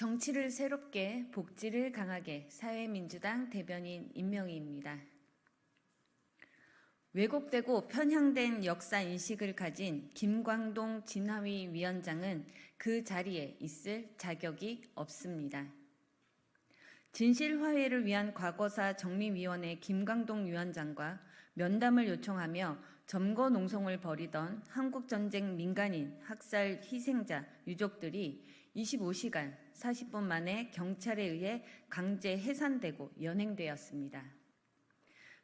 정치를 새롭게, 복지를 강하게 사회민주당 대변인 임명희입니다. 왜곡되고 편향된 역사 인식을 가진 김광동 진화위 위원장은 그 자리에 있을 자격이 없습니다. 진실 화해를 위한 과거사 정리위원회 김광동 위원장과 면담을 요청하며 점거 농성을 벌이던 한국전쟁 민간인 학살 희생자 유족들이 25시간 40분 만에 경찰에 의해 강제 해산되고 연행되었습니다.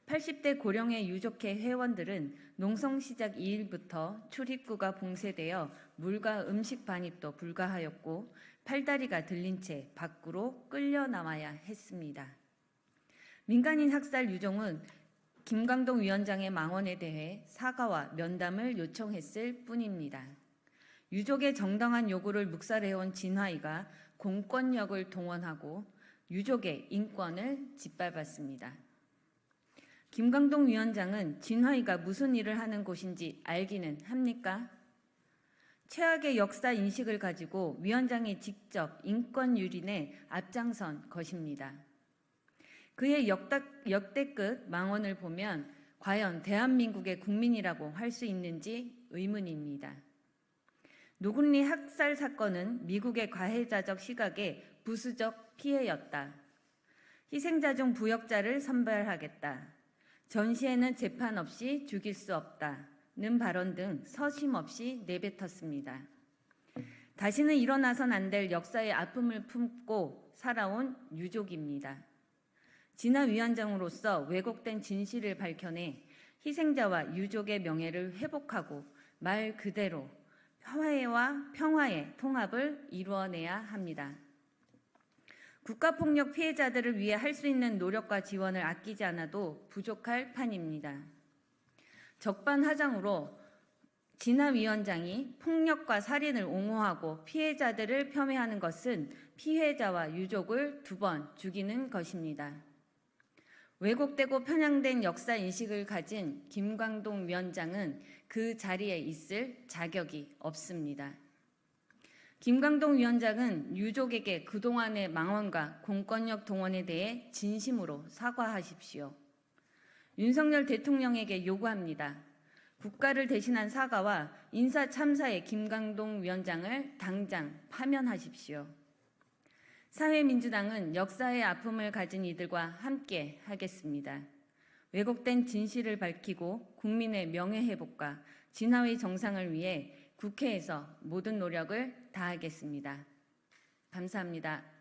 80대 고령의 유족회 회원들은 농성 시작 2일부터 출입구가 봉쇄되어 물과 음식 반입도 불가하였고 팔다리가 들린 채 밖으로 끌려 나와야 했습니다. 민간인 학살 유족은 김강동 위원장의 망언에 대해 사과와 면담을 요청했을 뿐입니다. 유족의 정당한 요구를 묵살해온 진화이가 공권력을 동원하고 유족의 인권을 짓밟았습니다. 김강동 위원장은 진화이가 무슨 일을 하는 곳인지 알기는 합니까? 최악의 역사 인식을 가지고 위원장이 직접 인권 유린에 앞장선 것입니다. 그의 역대, 역대급 망언을 보면 과연 대한민국의 국민이라고 할 수 있는지 의문입니다. 노군리 학살 사건은 미국의 가해자적 시각의 부수적 피해였다. 희생자 중 부역자를 선별하겠다. 전시에는 재판 없이 죽일 수 없다는 발언 등 서심 없이 내뱉었습니다. 다시는 일어나선 안 될 역사의 아픔을 품고 살아온 유족입니다. 진화 위원장으로서 왜곡된 진실을 밝혀내 희생자와 유족의 명예를 회복하고 말 그대로 화해와 평화의 통합을 이루어내야 합니다. 국가폭력 피해자들을 위해 할 수 있는 노력과 지원을 아끼지 않아도 부족할 판입니다. 적반하장으로 진화 위원장이 폭력과 살인을 옹호하고 피해자들을 폄훼하는 것은 피해자와 유족을 두 번 죽이는 것입니다. 왜곡되고 편향된 역사 인식을 가진 김광동 위원장은 그 자리에 있을 자격이 없습니다. 김광동 위원장은 유족에게 그동안의 망언과 공권력 동원에 대해 진심으로 사과하십시오. 윤석열 대통령에게 요구합니다. 국가를 대신한 사과와 인사 참사의 김광동 위원장을 당장 파면하십시오. 사회민주당은 역사의 아픔을 가진 이들과 함께 하겠습니다. 왜곡된 진실을 밝히고 국민의 명예회복과 진화의 정상을 위해 국회에서 모든 노력을 다하겠습니다. 감사합니다.